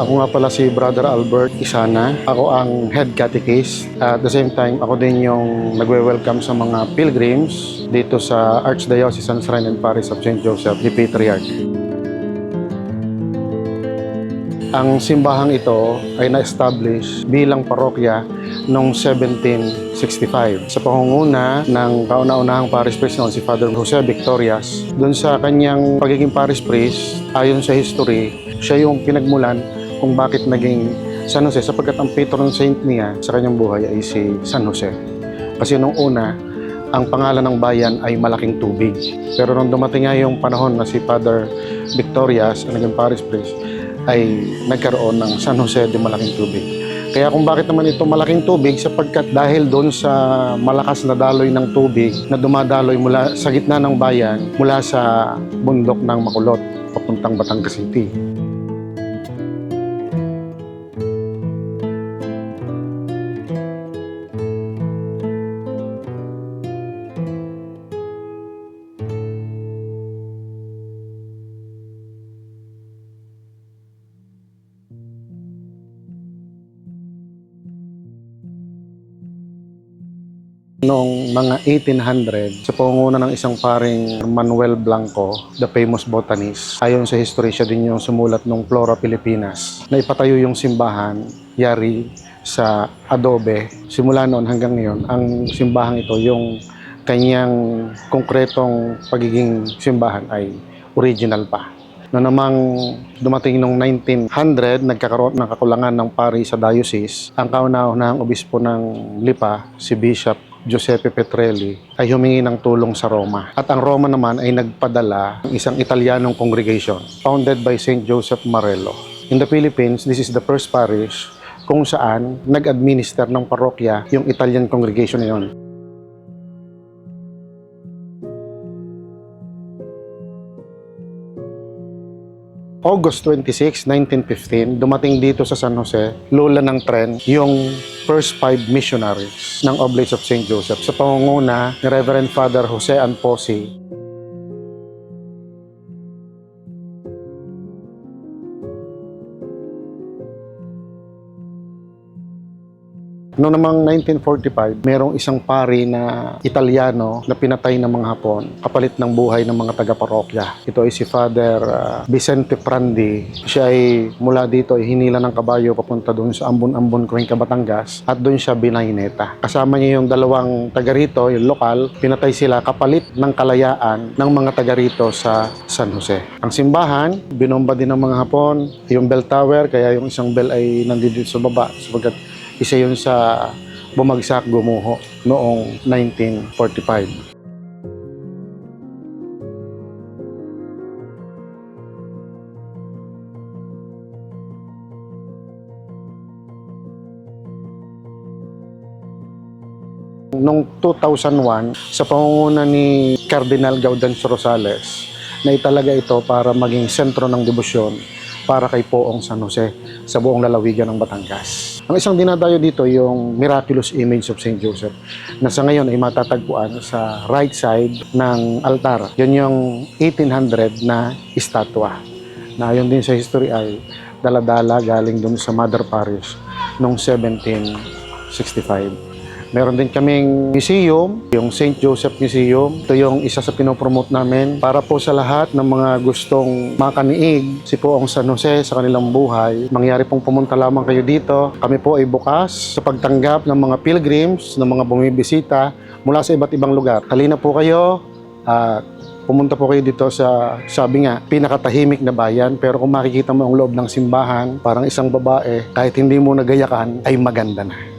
Ako nga pala si Brother Albert Isana. Ako ang head catechist. At the same time, ako din yung nagwe-welcome sa mga pilgrims dito sa Archdiocesan Shrine and Parish of St. Joseph, the Patriarch. Ang simbahang ito ay na-establish bilang parokya noong 1765 sa pangunguna ng kauna-unahang parish priest noon si Father Jose Victorias. Doon sa kanyang pagiging parish priest, ayon sa history, siya yung pinagmulan kung bakit naging San Jose sapagkat ang patron saint niya sa kanyang buhay ay si San Jose. Kasi nung una, ang pangalan ng bayan ay Malaking Tubig. Pero nung dumating nga yung panahon na si Father Victorias, ang naging parish priest, ay nagkaroon ng San Jose de Malaking Tubig. Kaya kung bakit naman ito malaking tubig sapagkat dahil doon sa malakas na daloy ng tubig na dumadaloy mula sa gitna ng bayan mula sa bundok ng Makulot papuntang Batangas City. Noong mga 1800, sa pangunguna ng isang paring Manuel Blanco, the famous botanist, ayon sa history siya din yung sumulat ng Flora Pilipinas, na ipatayo yung simbahan, yari sa adobe. Simula noon hanggang ngayon, ang simbahang ito, yung kanyang konkretong pagiging simbahan ay original pa. No namang dumating noong 1900, nagkakaroon ng kakulangan ng pari sa diocese. Ang kauna-unahang obispo ng Lipa, si Bishop Giuseppe Petrelli, ay humingi ng tulong sa Roma. At ang Roma naman ay nagpadala ng isang Italianong congregation founded by St. Joseph Marello. In the Philippines, this is the first parish kung saan nag-administer ng parokya yung Italian congregation na yun. August 26, 1915, dumating dito sa San Jose, lula ng tren, yung first five missionaries ng Oblates of St. Joseph sa pangunguna ni Reverend Father Jose Anposi. Noong namang 1945, merong isang pari na Italiano na pinatay ng mga Hapon kapalit ng buhay ng mga taga-parokya. Ito ay si Father ah, Vicente Prandi. Siya ay mula dito ay hinila ng kabayo papunta doon sa Ambon-Ambon, Cuenca, Batangas at doon siya binayneta. Kasama niya yung dalawang taga rito, yung lokal, pinatay sila kapalit ng kalayaan ng mga taga rito sa San Jose. Ang simbahan, binomba din ng mga Hapon, yung bell tower, kaya yung isang bell ay nandito sa baba sapagkat isa yun sa bumagsak gumuho noong 1945. Noong 2001, sa pangunguna ni Cardinal Gaudencio Rosales, na italaga ito para maging sentro ng debosyon para kay Poong San Jose sa buong lalawigan ng Batangas. Ang isang dinadayo dito yung Miraculous Image of St. Joseph na sa ngayon ay matatagpuan sa right side ng altar. Yun yung 1800 na estatwa na ayon din sa history ay daladala galing dun sa Mother Parish noong 1765. Meron din kaming museum, yung St. Joseph Museum. Ito yung isa sa pinopromote namin para po sa lahat ng mga gustong makaniig si Poong San Jose sa kanilang buhay. Mangyari pong pumunta lamang kayo dito. Kami po ay bukas sa pagtanggap ng mga pilgrims, ng mga bumibisita mula sa iba't ibang lugar. Halina po kayo at pumunta po kayo dito sa, sabi nga, pinakatahimik na bayan. Pero kung makikita mo ang loob ng simbahan, parang isang babae, kahit hindi mo nagayakan, ay maganda na.